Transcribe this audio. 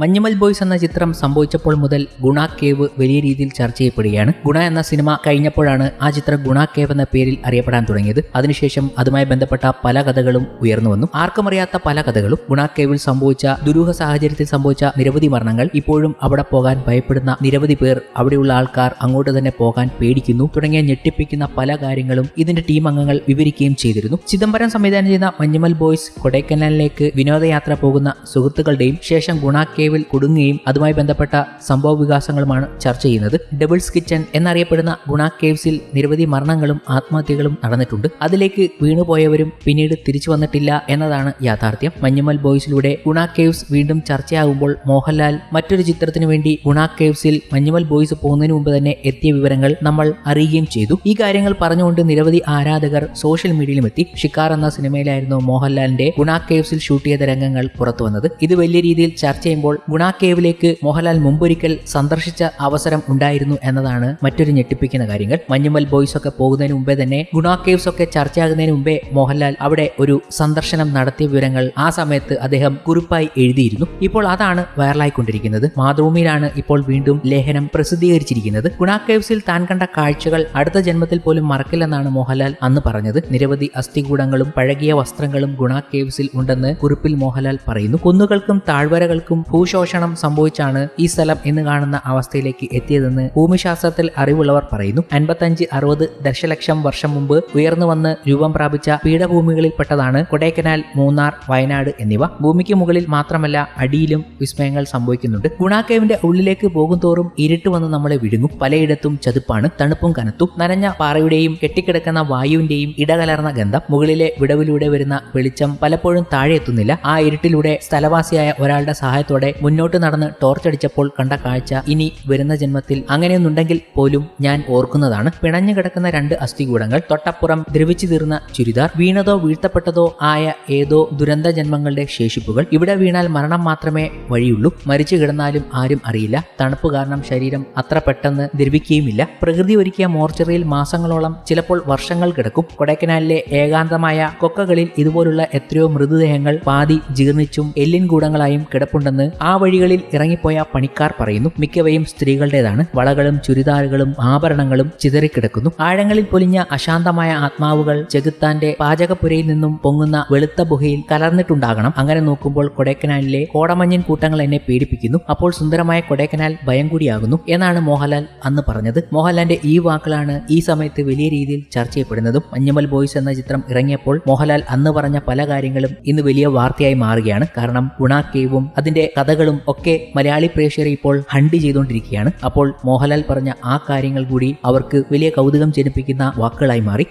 Manjummel boys എന്ന ചിത്രം സംഭവിച്ചപ്പോൾ മുതൽ ഗുണ കേവ് വലിയ രീതിയിൽ ചർച്ച ചെയ്യപ്പെടുകയാണ്. ഗുണ എന്ന സിനിമ കഴിഞ്ഞപ്പോഴാണ് ആ ചിത്രം ഗുണ കേവ് എന്ന പേരിൽ അറിയപ്പെടാൻ തുടങ്ങിയത്. അതിനുശേഷം അതുമായി ബന്ധപ്പെട്ട പല കഥകളും ഉയർന്നു വന്നു. ആർക്കും അറിയാത്ത പല കഥകളും. ഗുണ കേവിൽ സംഭവിച്ച ദുരൂഹ സാഹചര്യത്തിൽ സംഭവിച്ച നിരവധി മരണങ്ങൾ. ഇപ്പോഴും അവിടെ പോകാൻ ഭയപ്പെടുന്ന നിരവധി പേർ അവിടെയുള്ള ആൾക്കാർ അങ്ങോട്ട് തന്നെ പോകാൻ പേടിക്കുന്നു. തുടങ്ങിയ ഞെട്ടിപ്പിക്കുന്ന പല കാര്യങ്ങളും ഇതിന്റെ ടീം അംഗങ്ങൾ വിവരിക്കുകയും ചെയ്തിരുന്നു. ചിദംബരം സംവിധാനം ചെയ്ത മഞ്ഞുമൽ ബോയ്സ് കൊടൈക്കനാലിലേക്ക് വിനോദയാത്ര പോകുന്ന സുഹൃത്തുക്കളുടെയും ശേഷം ഗുണ കേവിൽ കുടുങ്ങുകയും അതുമായി ബന്ധപ്പെട്ട സംഭവ വികാസങ്ങളുമാണ് ചർച്ച ചെയ്യുന്നത്. ഡബിൾസ് കിച്ചൺ എന്നറിയപ്പെടുന്ന ഗുണ കേവ്സിൽ നിരവധി മരണങ്ങളും ആത്മഹത്യകളും നടന്നിട്ടുണ്ട്. അതിലേക്ക് വീണുപോയവരും പിന്നീട് തിരിച്ചു വന്നിട്ടില്ല എന്നതാണ് യാഥാർത്ഥ്യം. മഞ്ഞുമൽ ബോയ്സിലൂടെ ഗുണ കേവ്സ് വീണ്ടും ചർച്ചയാകുമ്പോൾ മോഹൻലാൽ മറ്റൊരു ചിത്രത്തിനു വേണ്ടി ഗുണ കേവ്സിൽ മഞ്ഞുമൽ ബോയ്സ് പോകുന്നതിന് മുമ്പ് തന്നെ എത്തിയ വിവരങ്ങൾ നമ്മൾ അറിയുകയും ചെയ്തു. ഈ കാര്യങ്ങൾ പറഞ്ഞുകൊണ്ട് നിരവധി ആരാധകർ സോഷ്യൽ മീഡിയയിലും എത്തി. ഷിക്കാർ എന്ന സിനിമയിലായിരുന്നു മോഹൻലാലിന്റെ ഗുണ കേവ്സിൽ ഷൂട്ട് ചെയ്ത രംഗങ്ങൾ പുറത്തു വന്നത്. ഇത് വലിയ രീതിയിൽ ചർച്ച ചെയ്യുമ്പോൾ ഗുണ കേവിലേക്ക് മോഹൻലാൽ മുമ്പൊരിക്കൽ സന്ദർശിച്ച അവസരം ഉണ്ടായിരുന്നു എന്നതാണ് മറ്റൊരു ഞെട്ടിപ്പിക്കുന്ന കാര്യങ്ങൾ. മഞ്ഞുമൽ ബോയ്സ് ഒക്കെ പോകുന്നതിന് മുമ്പേ തന്നെ ഗുണാക്കേവ്സ് ഒക്കെ ചർച്ചയാകുന്നതിന് മുമ്പേ മോഹൻലാൽ അവിടെ ഒരു സന്ദർശനം നടത്തിയ വിവരങ്ങൾ ആ സമയത്ത് അദ്ദേഹം കുറിപ്പായി എഴുതിയിരുന്നു. ഇപ്പോൾ അതാണ് വൈറലായിക്കൊണ്ടിരിക്കുന്നത്. മാതൃഭൂമിയിലാണ് ഇപ്പോൾ വീണ്ടും ലേഖനം പ്രസിദ്ധീകരിച്ചിരിക്കുന്നത്. ഗുണാക്കേവ്സിൽ താൻ കണ്ട കാഴ്ചകൾ അടുത്ത ജന്മത്തിൽ പോലും മറക്കില്ലെന്നാണ് മോഹൻലാൽ അന്ന് പറഞ്ഞത്. നിരവധി അസ്ഥികൂടങ്ങളും പഴകിയ വസ്ത്രങ്ങളും ഗുണാക്കേവ്സിൽ ഉണ്ടെന്ന് കുറിപ്പിൽ മോഹൻലാൽ പറയുന്നു. കുന്നുകൾക്കും താഴ്വരകൾക്കും ഭൂശോഷണം സംഭവിച്ചാണ് ഈ സ്ഥലം ഇന്ന് കാണുന്ന അവസ്ഥയിലേക്ക് എത്തിയതെന്ന് ഭൂമിശാസ്ത്രത്തിൽ അറിവുള്ളവർ പറയുന്നു. അൻപത്തഞ്ച് അറുപത് ദശലക്ഷം വർഷം മുമ്പ് ഉയർന്നു വന്ന് രൂപം പ്രാപിച്ച പീഠഭൂമികളിൽപ്പെട്ടതാണ് കൊടൈക്കനാൽ മൂന്നാർ വയനാട് എന്നിവ. ഭൂമിക്ക് മുകളിൽ മാത്രമല്ല അടിയിലും വിസ്മയങ്ങൾ സംഭവിക്കുന്നുണ്ട്. ഗുണാക്കേവിന്റെ ഉള്ളിലേക്ക് പോകും തോറും ഇരുട്ട് വന്ന് നമ്മളെ വിഴുങ്ങും. പലയിടത്തും ചതുപ്പാണ് തണുപ്പും കനത്തും. നനഞ്ഞ പാറയുടെയും കെട്ടിക്കിടക്കുന്ന വായുവിന്റെയും ഇടകലർന്ന ഗന്ധം. മുകളിലെ വിടവിലൂടെ വരുന്ന വെളിച്ചം പലപ്പോഴും താഴെ എത്തുന്നില്ല ആ ഇരുട്ടിലൂടെ സ്ഥലവാസിയായ ഒരാളുടെ സഹായത്തോടെ മുന്നോട്ട് നടന്ന് ടോർച്ചടിച്ചപ്പോൾ കണ്ട കാഴ്ച ഇനി വരുന്ന ജന്മത്തിൽ അങ്ങനെയൊന്നുണ്ടെങ്കിൽ പോലും ഞാൻ ഓർക്കുന്നതാണ്. പിണഞ്ഞു കിടക്കുന്ന രണ്ട് അസ്ഥികൂടങ്ങൾ തൊട്ടപ്പുറം ദ്രവിച്ചു തീർന്ന ചുരിദാർ വീണതോ വീഴ്ത്തപ്പെട്ടതോ ആയ ഏതോ ദുരന്ത ജന്മങ്ങളുടെ ശേഷിപ്പുകൾ. ഇവിടെ വീണാൽ മരണം മാത്രമേ വഴിയുള്ളൂ. മരിച്ചു കിടന്നാലും ആരും അറിയില്ല. തണുപ്പ് കാരണം ശരീരം അത്ര പെട്ടെന്ന് ദ്രവിക്കുകയുമില്ല. പ്രകൃതി ഒരുക്കിയ മോർച്ചറിയിൽ മാസങ്ങളോളം ചിലപ്പോൾ വർഷങ്ങൾ കിടക്കും. കൊടൈക്കനാലിലെ ഏകാന്തമായ കൊക്കകളിൽ ഇതുപോലുള്ള എത്രയോ മൃതദേഹങ്ങൾ പാതി ജീർണിച്ചും എല്ലിൻ കൂടങ്ങളായും കിടപ്പുണ്ടെന്ന് ആ വഴികളിൽ ഇറങ്ങിപ്പോയ പണിക്കാർ പറയുന്നു മിക്കവയും സ്ത്രീകളുടേതാണ്. വളകളും ചുരിദാറുകളും ആഭരണങ്ങളും ചിതറിക്കിടക്കുന്നു. ആഴങ്ങളിൽ പൊലിഞ്ഞ അശാന്തമായ ആത്മാവുകൾ ചെകുത്താന്റെ പാചകപ്പുരയിൽ നിന്നും പൊങ്ങുന്ന വെളുത്ത ഗുഹയിൽ കലർന്നിട്ടുണ്ടാകണം. അങ്ങനെ നോക്കുമ്പോൾ കൊടൈക്കനാലിലെ കോടമഞ്ഞൻ കൂട്ടങ്ങൾ എന്നെ പീഡിപ്പിക്കുന്നു. അപ്പോൾ സുന്ദരമായ കൊടൈക്കനാൽ ഭയം കൂടിയാകുന്നു എന്നാണ് മോഹൻലാൽ അന്ന് പറഞ്ഞത്. മോഹൻലാലിന്റെ ഈ വാക്കുകളാണ് ഈ സമയത്ത് വലിയ രീതിയിൽ ചർച്ച ചെയ്യപ്പെടുന്നതും. മഞ്ഞമൽ ബോയ്സ് എന്ന ചിത്രം ഇറങ്ങിയപ്പോൾ മോഹൻലാൽ അന്ന് പറഞ്ഞ പല കാര്യങ്ങളും ഇന്ന് വലിയ വാർത്തയായി മാറുകയാണ്. കാരണം ഗുണാക്കേവും അതിന്റെ അതിന്റെ കഥകളും ഒക്കെ മലയാളി പ്രേക്ഷകരെ ഇപ്പോൾ ഹണ്ട് ചെയ്തുകൊണ്ടിരിക്കുകയാണ്. അപ്പോൾ മോഹൻലാൽ പറഞ്ഞ ആ കാര്യങ്ങൾ കൂടി അവർക്ക് വലിയ കൗതുകം ജനിപ്പിക്കുന്ന വാക്കുകളായി മാറി.